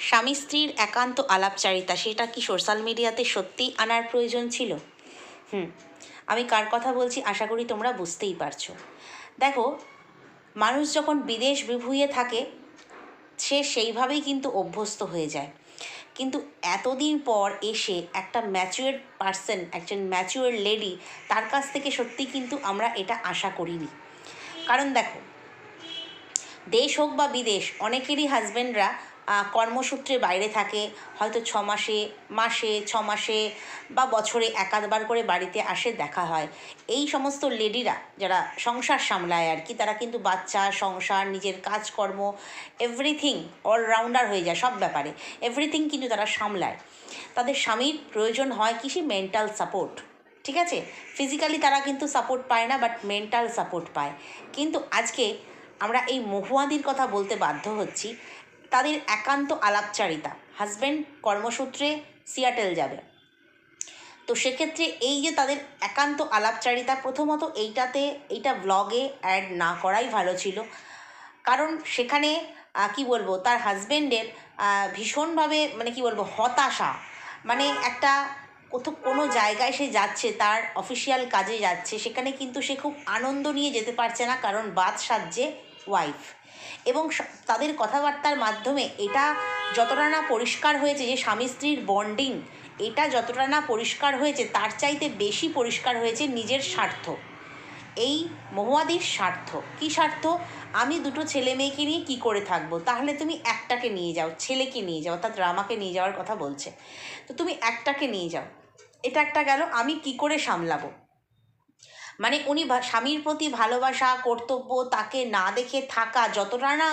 স্বামী স্ত্রীর একান্ত আলাপচারিতা, সেটা কি সোশ্যাল মিডিয়াতে সত্যিই আনার প্রয়োজন ছিল? হুম, আমি কার কথা বলছি আশা করি তোমরা বুঝতেই পারছ। দেখো, মানুষ যখন বিদেশ বিভুঁইয়ে থাকে, সে সেইভাবেই কিন্তু অভ্যস্ত হয়ে যায়। কিন্তু এতদিন পর এসে একটা ম্যাচিওর পার্সন একজন ম্যাচিওর লেডি তার কাছ থেকে সত্যি কিন্তু আমরা এটা আশা করিনি। কারণ দেখো, দেশ হোক বা বিদেশ, অনেকেরই হাজব্যান্ডরা কর্মসূত্রে বাইরে থাকে, হয়তো ছ মাসে মাসে, ছ মাসে বা বছরে একাধবার করে বাড়িতে আসে, দেখা হয়। এই সমস্ত লেডিরা যারা সংসার সামলায় আর কি, তারা কিন্তু বাচ্চা, সংসার, নিজের কাজকর্ম এভরিথিং অলরাউন্ডার হয়ে যায় সব ব্যাপারে। এভরিথিং কিন্তু তারা সামলায়। তাদের স্বামীর প্রয়োজন হয় কি, সে মেন্টাল সাপোর্ট ঠিক আছে? ফিজিক্যালি তারা কিন্তু সাপোর্ট পায় না বাট মেন্টাল সাপোর্ট পায়। কিন্তু আজকে আমরা এই মহুয়াদির কথা বলতে বাধ্য হচ্ছি। তাদের একান্ত আলাপচারিতা। হাজব্যান্ড কর্মসূত্রে সিয়াটেল যাবে। তো সেক্ষেত্রে এই যে তাদের একান্ত আলাপচারিতা, প্রথমত এইটাতে, এইটা ব্লগে অ্যাড না করাই ভালো ছিল। কারণ সেখানে কি বলব, তার হাজব্যান্ডের ভীষণভাবে মানে কি বলব, হতাশা। মানে একটা কোথাও কোনো জায়গায় সে যাচ্ছে, তার অফিসিয়াল কাজে যাচ্ছে, সেখানে কিন্তু সে খুব আনন্দ নিয়ে যেতে পারছে না, কারণ বাদ সাজছে ওয়াইফ এবং তাদের কথাবার্তার মাধ্যমে এটা যতটা না পরিষ্কার হয়েছে যে স্বামী স্ত্রীর বন্ডিং এটা যতটা না পরিষ্কার হয়েছে তার চাইতে বেশি পরিষ্কার হয়েছে নিজের স্বার্থ। এই মহুয়াদির স্বার্থ। কি স্বার্থ? আমি দুটো ছেলে মেয়েকে নিয়ে কি করে থাকব? তাহলে তুমি একটাকে নিয়ে যাও, ছেলেকে নিয়ে যাও, অর্থাৎ রামাকে নিয়ে যাওয়ার কথা বলছে। তো তুমি একটাকে নিয়ে যাও। এটা একটা গেল, আমি কি করে সামলাবো? মানে উনি স্বামীর প্রতি ভালোবাসা, কর্তব্য তাকে না দেখে থাকা যতটা না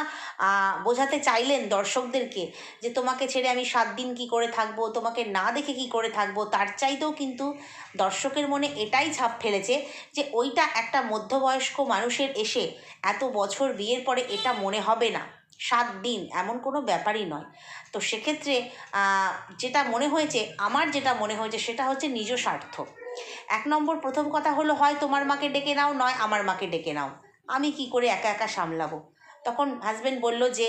বোঝাতে চাইলেন দর্শকদেরকে যে তোমাকে ছেড়ে আমি সাত দিন কি করে থাকব, তোমাকে না দেখে কি করে থাকব, তার চাইতেও কিন্তু দর্শকের মনে এটাই ছাপ ফেলেছে যে ওইটা একটা মধ্যবয়স্ক মানুষের এসে এত বছর বিয়ের পরে এটা মনে হবে না। সাত দিন এমন কোনো ব্যাপারই নয়। তো সেক্ষেত্রে যেটা মনে হয়েছে, আমার যেটা মনে হয়েছে সেটা হচ্ছে নিজ স্বার্থ এক নম্বর প্রথম কথা হলো, হয় তোমার মাকে ডেকে নাও, নয় আমার মাকে ডেকে নাও। আমি কি করে একা একা সামলাবো? তখন হাজবেন্ড বলল যে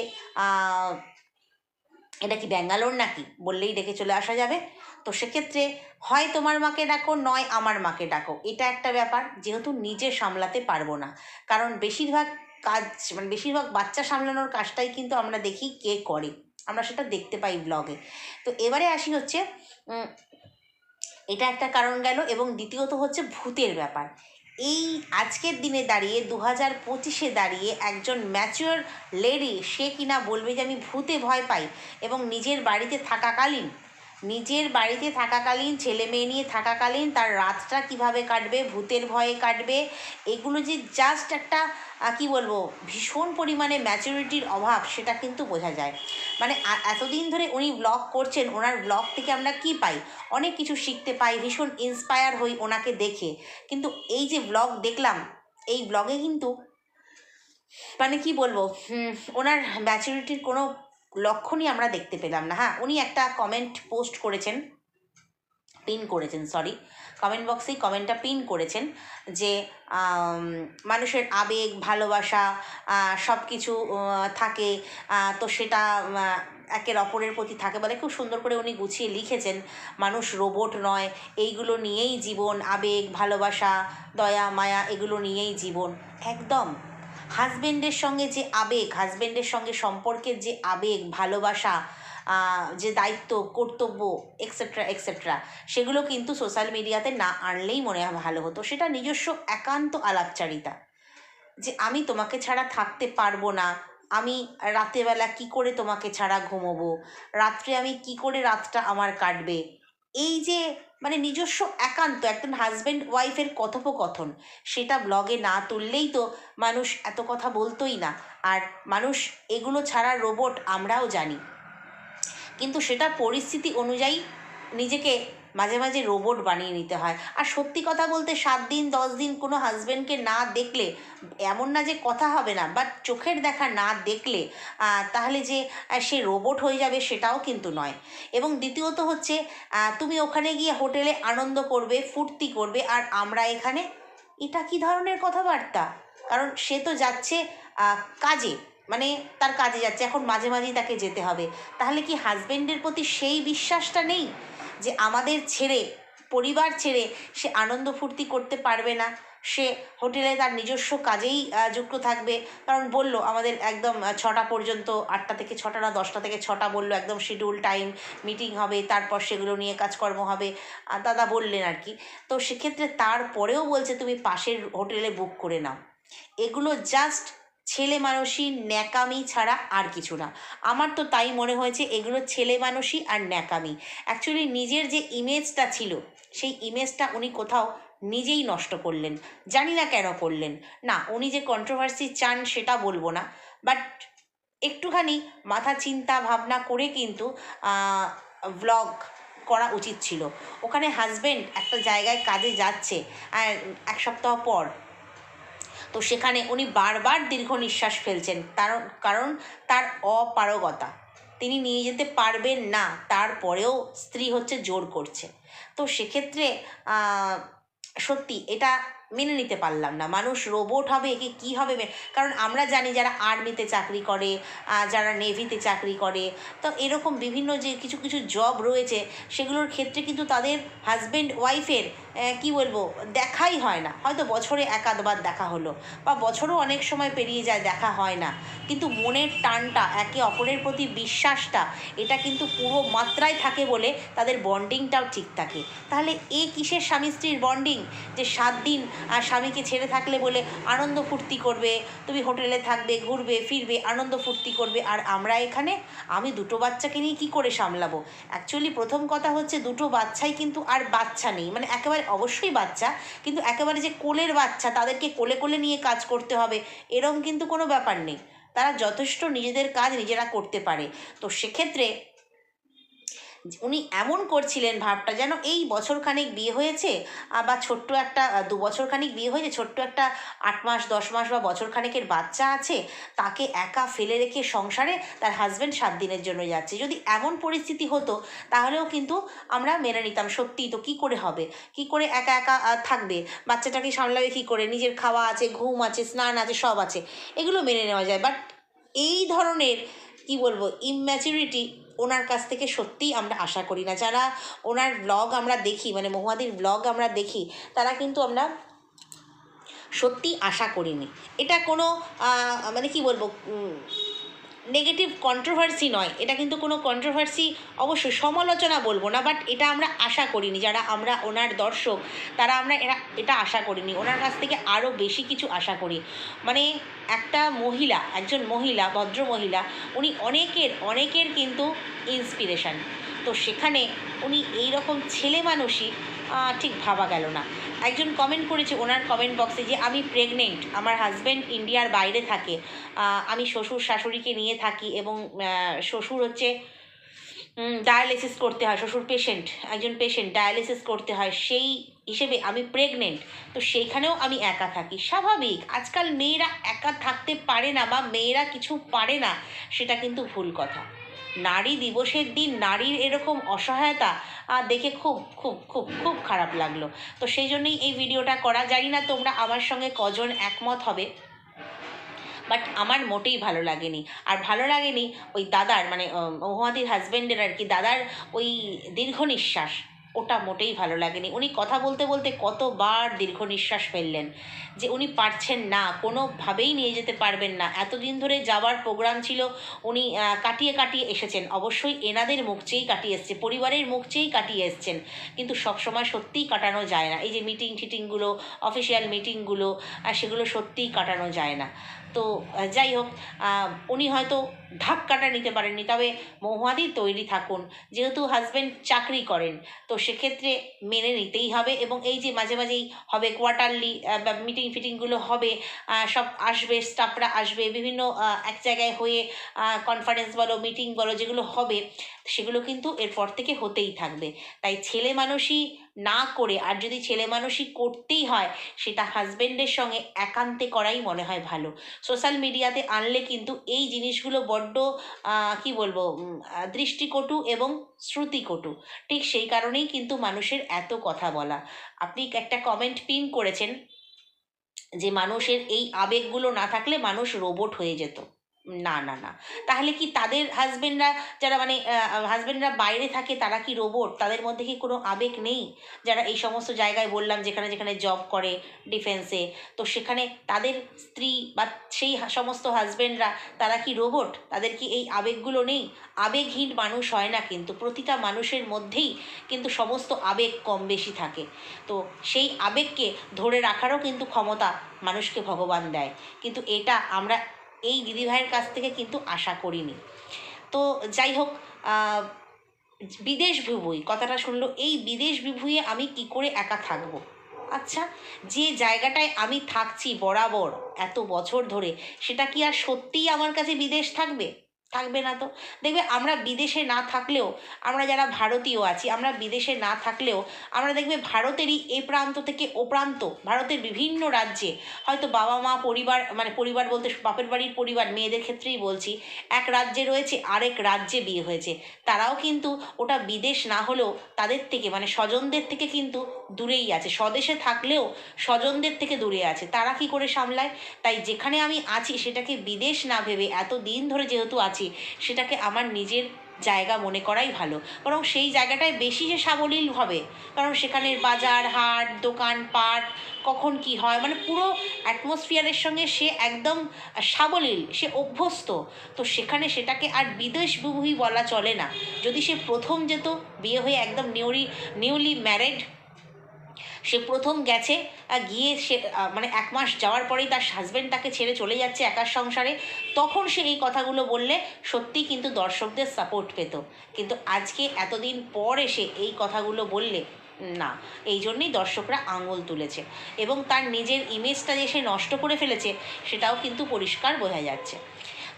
এটা কি ব্যাঙ্গালোর নাকি? বললেই ডেকে চলে আসা যাবে। তো সেক্ষেত্রে, হয় তোমার মাকে ডাকো, নয় আমার মাকে ডাকো। এটা একটা ব্যাপার, যেহেতু নিজে সামলাতে পারব না। কারণ বেশিরভাগ কাজ মানে বেশিরভাগ বাচ্চা সামলানোর কাজটাই কিন্তু আমরা দেখি কে করে। আমরা সেটা দেখতে পাই ব্লগে তো এবারে আসি হচ্ছে এটা একটা কারণ গেল এবং দ্বিতীয়ত হচ্ছে ভূতের ব্যাপার। এই আজকের দিনে দাঁড়িয়ে দু হাজার পঁচিশে দাঁড়িয়ে একজন ম্যাচিওর লেডি সে কিনা বলবে যে আমি ভূতে ভয় পাই এবং নিজের বাড়িতে থাকাকালীন নিজের বাড়িতে থাকাকালীন, ছেলে মেয়ে নিয়ে থাকাকালীন তার রাতটা কীভাবে কাটবে, ভূতের ভয়ে কাটবে, এগুলো যে জাস্ট একটা কি বলব, ভীষণ পরিমাণে ম্যাচুরিটির অভাব, সেটা কিন্তু বোঝা যায়। মানে এতদিন ধরে উনি ব্লগ করছেন, ওনার ব্লগ থেকে আমরা কি পাই? অনেক কিছু শিখতে পাই, ভীষণ ইন্সপায়ার হই ওনাকে দেখে। কিন্তু এই যে ব্লগ দেখলাম, এই ব্লগে কিন্তু মানে কি বলব ওনার ম্যাচুরিটির কোনো লক্ষণই আমরা দেখতে পেলাম না হ্যাঁ? উনি একটা কমেন্ট পোস্ট করেছেন পিন করেছেন সরি কমেন্ট বক্সেই কমেন্টটা পিন করেছেন যে মানুষের আবেগ, ভালোবাসা সব কিছু থাকে তো সেটা একের অপরের প্রতি থাকে বলে খুব সুন্দর করে উনি গুছিয়ে লিখেছেন, মানুষ রোবট নয়, এইগুলো নিয়েই জীবন, আবেগ, ভালোবাসা, দয়া, মায়া, এগুলো নিয়েই জীবন, একদম। হাজবেন্ডের সঙ্গে যে আবেগ, হাজবেন্ডের সঙ্গে সম্পর্কের যে আবেগ, ভালোবাসা যে দায়িত্ব, কর্তব্য এক্সেট্রা এক্সেট্রা সেগুলো কিন্তু সোশ্যাল মিডিয়াতে না আনলেই মনে হয় ভালো হতো। সেটা নিজস্ব একান্ত আলাপচারিতা। যে আমি তোমাকে ছাড়া থাকতে পারব না, আমি রাতেরবেলা কি করে তোমাকে ছাড়া ঘুমোবো, রাত্রে আমি কি করে রাতটা আমার কাটবে এই যে মানে নিজস্ব একান্ত একজন হাজব্যান্ড ওয়াইফের কথোপকথন, সেটা ব্লগে না তুললেই তো মানুষ এত কথা বলতোই না। আর মানুষ এগুলো ছাড়া রোবট আমরাও জানি। কিন্তু সেটা পরিস্থিতি অনুযায়ী নিজেকে মাঝে মাঝে রোবট বানিয়ে নিতে হয়। আর সত্যি কথা বলতে সাত দিন, দশ দিন কোনো হাজব্যান্ডকে না দেখলে, এমন না যে কথা হবে না বাট চোখের দেখা না দেখলে তাহলে যে সে রোবট হয়ে যাবে সেটাও কিন্তু নয়। এবং দ্বিতীয়ত হচ্ছে তুমি ওখানে গিয়ে হোটেলে আনন্দ করবে, ফুর্তি করবে, আর আমরা এখানে, এটা কি ধরনের কথাবার্তা? কারণ সে তো যাচ্ছে কাজে মানে তার কাজে যাচ্ছে, এখন মাঝে মাঝেই তাকে যেতে হবে। তাহলে কি হাজবেন্ডের প্রতি সেই বিশ্বাসটা নেই? যে আমাদের ছেড়ে, পরিবার ছেড়ে সে আনন্দ ফুর্তি করতে পারবে না। সে হোটেলে তার নিজস্ব কাজেই যুক্ত থাকবে। কারণ বলল, আমাদের একদম ছটা পর্যন্ত, আটটা থেকে ছটা না, দশটা থেকে ছটা বলল, একদম শিডিউল টাইম মিটিং হবে, তারপর সেগুলো নিয়ে কাজকর্ম হবে। দাদা বললেন আর কি। তো সেক্ষেত্রে তারপরেও বলছে, তুমি পাশের হোটেলে বুক করে নাও। এগুলো জাস্ট ছেলে মানুষই ন্যাকামি ছাড়া আর কিছু না। আমার তো তাই মনে হয়েছে এগুলো ছেলে মানুষই আর ন্যাকামি। অ্যাকচুয়ালি নিজের যে ইমেজটা ছিল, সেই ইমেজটা উনি কোথাও নিজেই নষ্ট করলেন, জানি না কেন করলেন। না, উনি যে কন্ট্রোভার্সি চান সেটা বলব না। বাট একটুখানি মাথা চিন্তা ভাবনা করে কিন্তু ব্লগ করা উচিত ছিল। ওখানে হাজবেন্ড একটা জায়গায় কাজে যাচ্ছে এক সপ্তাহ পর তো সেখানে উনি বারবার দীর্ঘ নিঃশ্বাস ফেলছেন, কারণ কারণ তার অপারগতা। তিনি নিয়ে যেতে পারবেন না, তারপরেও স্ত্রী হচ্ছে জোর করছে। তো সেক্ষেত্রে সত্যি এটা মেনে নিতে পারলাম না। মানুষ রোবট হবে কি কী হবে কারণ আমরা জানি যারা আর্মিতে চাকরি করে যারা নেভিতে চাকরি করে, তো এরকম বিভিন্ন যে কিছু কিছু জব রয়েছে, সেগুলোর ক্ষেত্রে কিন্তু তাদের হাজব্যান্ড ওয়াইফের কি বলব, দেখাই হয় না। হয়তো বছরে এক আধবার দেখা হলো বা বছরও অনেক সময় পেরিয়ে যায়, দেখা হয় না। কিন্তু মনের টানটা, একে অপরের প্রতি বিশ্বাসটা, এটা কিন্তু পুরো মাত্রায় থাকে বলে তাদের বন্ডিংটাও ঠিক থাকে। তাহলে এ কিসের স্বামী স্ত্রীর বন্ডিং? যে সাত দিন আর স্বামীকে ছেড়ে থাকলে বলে আনন্দ ফুর্তি করবে, তুমি হোটেলে থাকবে, ঘুরবে, ফিরবে, আনন্দ ফুর্তি করবে, আর আমরা এখানে? আমি দুটো বাচ্চাকে নিয়ে কী করে সামলাবো? অ্যাকচুয়ালি প্রথম কথা হচ্ছে দুটো বাচ্চাই কিন্তু আর বাচ্চা নেই। মানে একেবারে অবশ্যই বাচ্চা, কিন্তু একেবারে যে কোলের বাচ্চা, তাদেরকে কোলে কোলে নিয়ে কাজ করতে হবে, এরম কিন্তু কোনো ব্যাপার নেই। তারা যথেষ্ট নিজেদের কাজ নিজেরা করতে পারে। তো সেক্ষেত্রে উনি এমন করছিলেন ভাবটা যেন এই বছরখানেক বিয়ে হয়েছে বা ছোট্ট একটা দু বছরখানেক বিয়ে হয়েছে, ছোট্ট একটা আট মাস, দশ মাস বা বছরখানেকের বাচ্চা আছে, তাকে একা ফেলে রেখে সংসারে তার হাজব্যান্ড সাত দিনের জন্য যাচ্ছে। যদি এমন পরিস্থিতি হতো, তাহলেও কিন্তু আমরা মেনে নিতাম সত্যিই তো কি করে হবে? কি করে একা একা থাকবে? বাচ্চাটাকে সামলাবে কি করে? নিজের খাওয়া আছে, ঘুম আছে, স্নান আছে, সব আছে। এগুলো মেনে নেওয়া যায়। বাট এই ধরনের, কি বলব ইম্যাচুরিটি ওনার কাছ থেকে সত্যিই আমরা আশা করি না। যারা ওনার ব্লগ আমরা দেখি মানে মহুয়াদির ব্লগ আমরা দেখি, তারা কিন্তু আমরা সত্যি আশা করিনি। এটা কোনো মানে কি বলব নেগেটিভ কন্ট্রোভার্সি নয়। এটা কিন্তু কোনো কন্ট্রোভার্সি অবশ্যই সমালোচনা বলব না বাট এটা আমরা আশা করিনি। যারা আমরা ওনার দর্শক, তারা আমরা এরা, এটা আশা করিনি। ওনার কাছ থেকে আরও বেশি কিছু আশা করি। মানে একটা মহিলা, একজন মহিলা, ভদ্র মহিলা, উনি অনেকের অনেকের কিন্তু ইন্সপিরেশান তো সেখানে উনি এই রকম ছেলে মানুষই ঠিক ভাবা গেল না। একজন কমেন্ট করেছে, ওনার কমেন্ট বক্সে যে, আমি প্রেগনেন্ট আমার হাজব্যান্ড ইন্ডিয়ার বাইরে থাকে আমি শ্বশুর শাশুড়িকে নিয়ে থাকি এবং শ্বশুর হচ্ছে ডায়ালিসিস করতে হয়, শ্বশুর পেশেন্ট একজন পেশেন্ট ডায়ালিসিস করতে হয়, সেই হিসেবে আমি প্রেগনেন্ট তো সেইখানেও আমি একা থাকি। স্বাভাবিক, আজকাল মেয়েরা একা থাকতে পারে না বা মেয়েরা কিছু পারে না, সেটা কিন্তু ভুল কথা। নারী দিবসের দিন নারীর এরকম অসহায়তা আর দেখে খুব খুব খুব খুব খারাপ লাগল। তো সেই জন্যই এই ভিডিওটা করা। জানি না তোমরা আমার সঙ্গে কজন একমত হবে বাট আমার মোটেই ভালো লাগেনি। আর ভালো লাগেনি ওই দাদার মানে মহুয়াদির হাজব্যান্ডের আর কি, দাদার ওই দীর্ঘ নিঃশ্বাস। ওটা মোটেই ভালো লাগেনি। উনি কথা বলতে বলতে কতবার দীর্ঘ নিঃশ্বাস ফেললেন যে উনি পারছেন না, কোনোভাবেই নিয়ে যেতে পারবেন না। এতদিন ধরে যাওয়ার প্রোগ্রাম ছিল, উনি কাটিয়ে কাটিয়ে এসেছেন। অবশ্যই এনাদের মুখ চেয়েই কাটিয়ে এসছে, পরিবারের মুখ চেয়েই কাটিয়ে এসছেন। কিন্তু সবসময় সত্যিই কাটানো যায় না। এই যে মিটিং টিটিংগুলো অফিসিয়াল মিটিংগুলো সেগুলো সত্যিই কাটানো যায় না। তো যাই হোক উনি হয়তো ধাক্কাটা নিতে পারেননি, তবে মহুয়াদি তৈরি থাকুন, যেহেতু হাজব্যান্ড চাকরি করেন, তো সেক্ষেত্রে মেনে নিতেই হবে এবং এই যে মাঝে মাঝেই হবে কোয়ার্টারলি মিটিং ফিটিংগুলো হবে সব আসবে স্টাফরা আসবে, বিভিন্ন এক জায়গায় হয়ে কনফারেন্স বলো মিটিং বলো, যেগুলো হবে, সেগুলো কিন্তু এরপর থেকে হতেই থাকবে। তাই ছেলে মানুষই না করে, আর যদি ছেলে মানুষই করতেই হয়, সেটা হাজবেন্ডের সঙ্গে একান্তে করাই মনে হয় ভালো। সোশ্যাল মিডিয়াতে আনলে কিন্তু এই জিনিসগুলো বড্ড কি বলব দৃষ্টিকটু এবং শ্রুতিকটু। ঠিক সেই কারণেই কিন্তু মানুষের এত কথা বলা। আপনি একটা কমেন্ট পিন করেছেন যে মানুষের এই আবেগগুলো না থাকলে মানুষ রোবট হয়ে যেত। না না না। তাহলে কি তাদের হাজবেন্ডরা যারা মানে হাজবেন্ডরা বাইরে থাকে, তারা কি রোবট তাদের মধ্যে কি কোনো আবেগ নেই? যারা এই সমস্ত জায়গায় বললাম, যেখানে যেখানে জব করে ডিফেন্সে তো সেখানে তাদের স্ত্রী বা সেই সমস্ত হাজবেন্ডরা তারা কি রোবট তাদের কি এই আবেগগুলো নেই? আবেগহীন মানুষ হয় না কিন্তু, প্রতিটা মানুষের মধ্যেই কিন্তু সমস্ত আবেগ কম বেশি থাকে। তো সেই আবেগকে ধরে রাখারও কিন্তু ক্ষমতা মানুষকে ভগবান দেয়। কিন্তু এটা আমরা এই দিদিভাইয়ের কাছ থেকে কিন্তু আশা করিনি। তো যাই হোক বিদেশ বিভুই, কথাটা শুনলো, এই বিদেশ বিভূয়ে আমি কি করে একা থাকব? আচ্ছা যে জায়গাটায় আমি থাকছি বরাবর এত বছর ধরে, সেটা কি আর সত্যিই আমার কাছে বিদেশ থাকবে? থাকবে না তো? দেখবে আমরা বিদেশে না থাকলেও, আমরা যারা ভারতীয় আছি, আমরা বিদেশে না থাকলেও, আমরা দেখবে ভারতেরই এ প্রান্ত থেকে ও প্রান্ত, ভারতের বিভিন্ন রাজ্যে হয়তো বাবা মা পরিবার মানে পরিবার বলতে বাপের বাড়ির পরিবার, মেয়েদের ক্ষেত্রেই বলছি, এক রাজ্যে রয়েছে, আরেক রাজ্যে বিয়ে হয়েছে। তারাও কিন্তু ওটা বিদেশ না হলেও তাদের থেকে মানে স্বজনদের থেকে কিন্তু দূরেই আছে। স্বদেশে থাকলেও স্বজনদের থেকে দূরে আছে। তারা কি করে সামলায়? তাই যেখানে আমি আছি, সেটাকে বিদেশ না ভেবে এত দিন ধরে যেহেতু আছি, সেটাকে আমার নিজের জায়গা মনে করাই ভালো। বরং সেই জায়গাটায় বেশি যে সাবলীল হবে, কারণ সেখানের বাজার, হাট, দোকান, পাট, কখন কি হয় মানে পুরো অ্যাটমসফিয়ারের সঙ্গে সে একদম সাবলীল, সে অভ্যস্ত। তো সেখানে সেটাকে আর বিদেশ বিভূই বলা চলে না। যদি সে প্রথম যেত, বিয়ে হয়ে একদম নিউরি নিউলি ম্যারেড সে প্রথম গেছে গিয়ে সে মানে এক মাস যাওয়ার পরেই তার হাজব্যান্ড তাকে ছেড়ে চলে যাচ্ছে একার সংসারে। তখন সে এই কথাগুলো বললে, সত্যিই কিন্তু দর্শকদের সাপোর্ট পেত। কিন্তু আজকে এতদিন পর এসে এই কথাগুলো বললে, না, এই জন্যই দর্শকরা আঙুল তুলেছে। এবং তার নিজের ইমেজটা যে সে নষ্ট করে ফেলেছে, সেটাও কিন্তু পরিষ্কার বোঝা যাচ্ছে।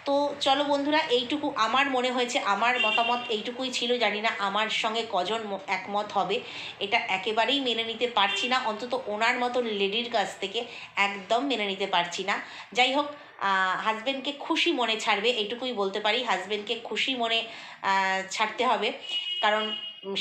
তো চলো বন্ধুরা, এইটুকু আমার মনে হয়েছে, আমার মতামত এইটুকুই ছিল, জানি না আমার সঙ্গে কজন একমত হবে, এটা একেবারেই মেনে নিতে পারছি না, অন্তত ওনার মতন লেডির কাছ থেকে একদম মেনে নিতে পারছি না। যাই হোক হাজব্যান্ডকে খুশি মনে ছাড়বে, এইটুকুই বলতে পারি হাজব্যান্ডকে খুশি মনে ছাড়তে হবে, কারণ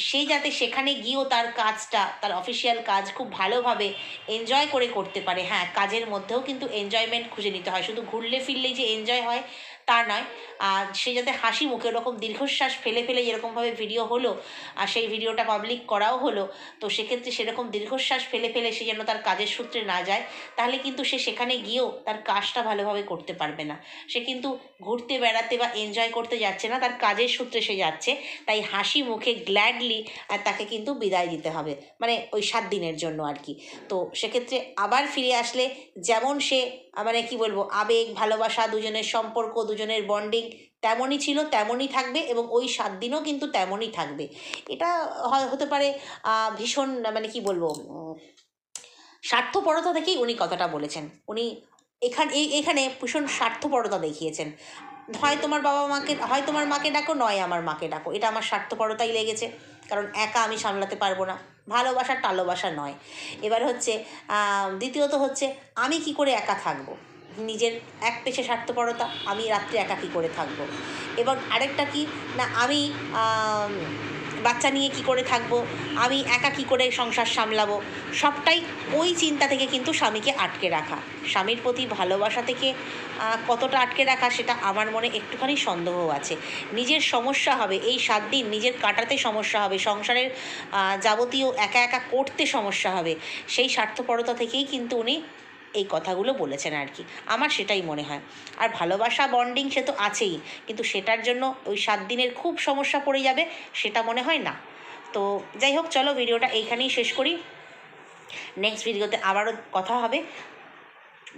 সে যাতে সেখানে গিয়েও তার কাজটা, তার অফিসিয়াল কাজ খুব ভালোভাবে এনজয় করে করতে পারে। হ্যাঁ কাজের মধ্যেও কিন্তু এনজয়মেন্ট খুঁজে নিতে হয়। শুধু ঘুরলে ফিরলেই যে এনজয় হয় তা নয়। আর সে যাতে হাসি মুখে ওরকম দীর্ঘশ্বাস ফেলে ফেলে যেরকমভাবে ভিডিও হলো, আর সেই ভিডিওটা পাবলিক করাও হলো, তো সেক্ষেত্রে সেরকম দীর্ঘশ্বাস ফেলে ফেলে সে যেন তার কাজের সূত্রে না যায়, তাহলে কিন্তু সে সেখানে গিয়েও তার কাজটা ভালোভাবে করতে পারবে না। সে কিন্তু ঘুরতে, বেড়াতে বা এনজয় করতে যাচ্ছে না, তার কাজের সূত্রে সে যাচ্ছে, তাই হাসি মুখে গ্ল্যাডলি তাকে কিন্তু বিদায় দিতে হবে মানে ওই সাত দিনের জন্য আর কি। তো সেক্ষেত্রে আবার ফিরে আসলে যেমন সে মানে কি বলব, আবেগ, ভালোবাসা, দুজনের সম্পর্ক দুজনের বন্ডিং তেমনই ছিল, তেমনই থাকবে এবং ওই সাত দিনও কিন্তু তেমনই থাকবে। এটা হতে পারে ভীষণ মানে কি বলব স্বার্থপরতা থেকেই উনি কথাটা বলেছেন। উনি এখানে এখানে ভীষণ স্বার্থপরতা দেখিয়েছেন। হয় তোমার বাবা মাকে, হয় তোমার মাকে ডাকো, নয় আমার মাকে ডাকো। এটা আমার স্বার্থপরতাই লেগেছে, কারণ একা আমি সামলাতে পারব না। ভালোবাসা টালোবাসা নয়। এবার হচ্ছে দ্বিতীয়ত হচ্ছে, আমি কি করে একা থাকব? নিজের এক পেশে স্বার্থপরতা, আমি রাত্রে একা কী করে থাকব। এবং আরেকটা কি? না, আমি বাচ্চা নিয়ে কি করে থাকব? আমি একা কি করে সংসার সামলাবো? সবটাই ওই চিন্তা থেকে কিন্তু স্বামীকে আটকে রাখা। স্বামীর প্রতি ভালোবাসা থেকে কতটা আটকে রাখা সেটা আমার মনে একটুখানি সন্দেহ আছে। নিজের সমস্যা হবে, এই সাত দিন নিজের কাটাতে সমস্যা হবে, সংসারের যাবতীয় একা একা করতে সমস্যা হবে। সেই স্বার্থপরতা থেকেই কিন্তু উনি এই কথাগুলো বলেছেন আর কি। আমার সেটাই মনে হয়। আর ভালোবাসা বন্ডিং সে তো আছেই, কিন্তু সেটার জন্য ওই সাত দিনের খুব সমস্যা পড়ে যাবে, সেটা মনে হয় না। তো যাই হোক, চলো ভিডিওটা এইখানেই শেষ করি। নেক্সট ভিডিওতে আবারও কথা হবে।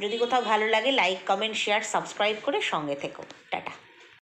যদি কোথাও ভালো লাগে লাইক কমেন্ট শেয়ার সাবস্ক্রাইব করে সঙ্গে থেকো। টাটা।